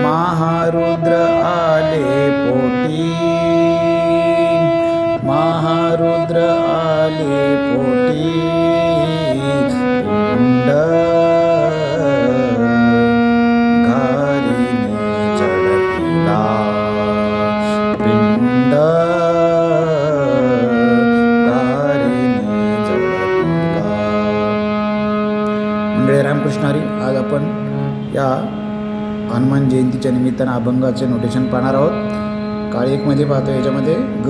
महारुद्र आले पोटी. महारुद्र आले पोटी. कुंड घारिणी रामकृष्णारी आज आपण या हनुमान जयंतीच्या निमित्तानं अभंगाचे नोटेशन पाहणार आहोत. काळी एकमध्ये पाहतो याच्यामध्ये ग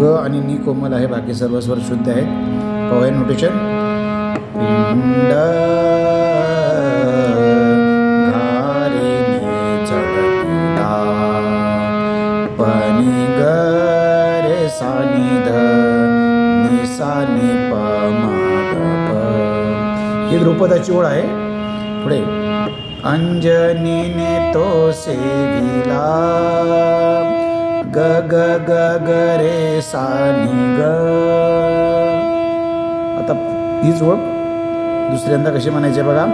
ग आणि नी कोमल आहे. बाकी सर्व स्वर शुद्ध आहेत. पाहूया नोटेशन पिंड पनी ग रे सानी ध सा नि प ही द्रुपदाची ओळ आहे. पुढे. अंजनीने तो सेविला ग ग ग ग रे सा नि ग आता हीच ओळ दुसऱ्यांदा कशी म्हणायचे बघा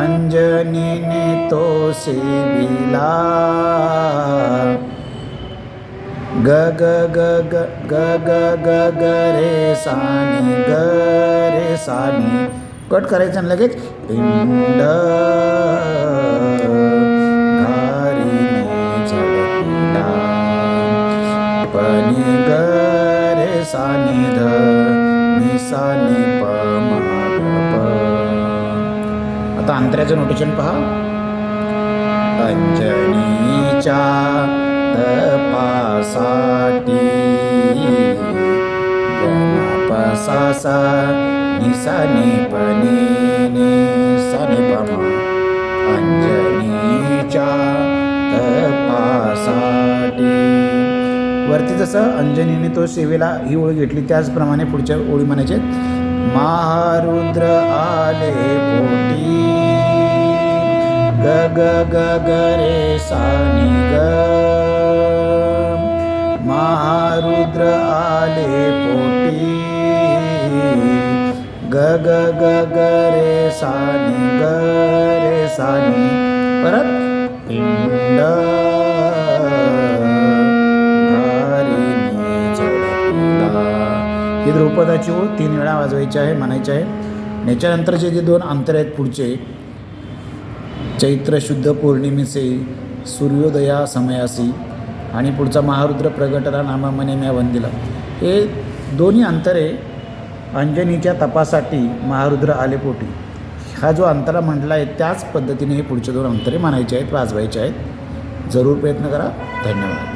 अंजनीने तो सेविला ग ग ग ग ग ग ग ग रे सानी ग रे सानी कट करायचं लगेच पिंड पनी ग रे ध नि प आता अंतऱ्याचं नोटेशन पहा. अंजनीच्या तपासाठी गणपसासा निसाने पने साने पमा। अंजनीच्या तपासाठी वरती जसं अंजनीने तो सेवेला ही ओळी घेतली त्याचप्रमाणे पुढच्या ओळी म्हणायचे महारुद्र आले पोटी ग ग ग ग रे सानी ग महारुद्र आले पोटी ग ग ग ग रे सानी ग रे सानी परत पिंड ही द्रौपदाची ओळ तीन वेळा वाजवायची आहे म्हणायची आहे. आणि याच्यानंतरचे जे दोन अंतर आहेत पुढचे चैत्र शुद्ध पौर्णिमेचे सूर्योदया समयासी आणि पुढचा महारुद्र प्रगटला नामामने म्या वंदिला. हे दोन्ही अंतरे अंजनीच्या तपासाठी महारुद्र आले पोटी. हा जो अंतरा म्हटला आहे त्याच पद्धतीने हे पुढचे दोन अंतरे मानायचे आहेत वाजवायचे आहेत. जरूर प्रयत्न करा. धन्यवाद.